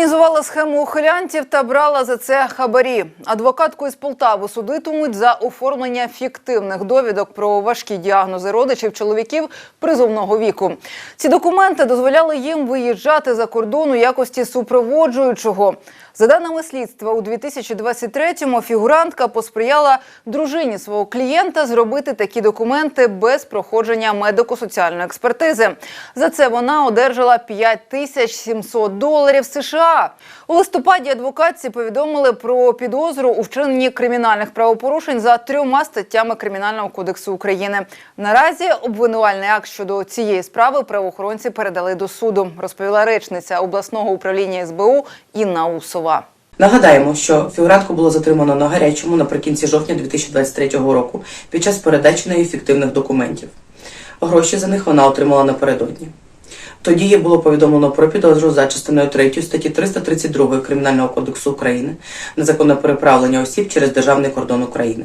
Організувала схему ухилянтів та брала за це хабарі. Адвокатку із Полтави судитимуть за оформлення фіктивних довідок про важкі діагнози родичів чоловіків призовного віку. Ці документи дозволяли їм виїжджати за кордон у якості супроводжуючого. За даними слідства, у 2023-му фігурантка посприяла дружині свого клієнта зробити такі документи без проходження медико-соціальної експертизи. За це вона одержала 5700 доларів США. У листопаді адвокатці повідомили про підозру у вчиненні кримінальних правопорушень за трьома статтями Кримінального кодексу України. Наразі обвинувальний акт щодо цієї справи правоохоронці передали до суду, розповіла речниця обласного управління СБУ Інна Усова. Нагадаємо, що фігурантку було затримано на гарячому наприкінці жовтня 2023 року під час передачі нею фіктивних документів. Гроші за них вона отримала напередодні. Тоді їй було повідомлено про підозру за частиною 3 статті 332 Кримінального кодексу України незаконне переправлення осіб через державний кордон України.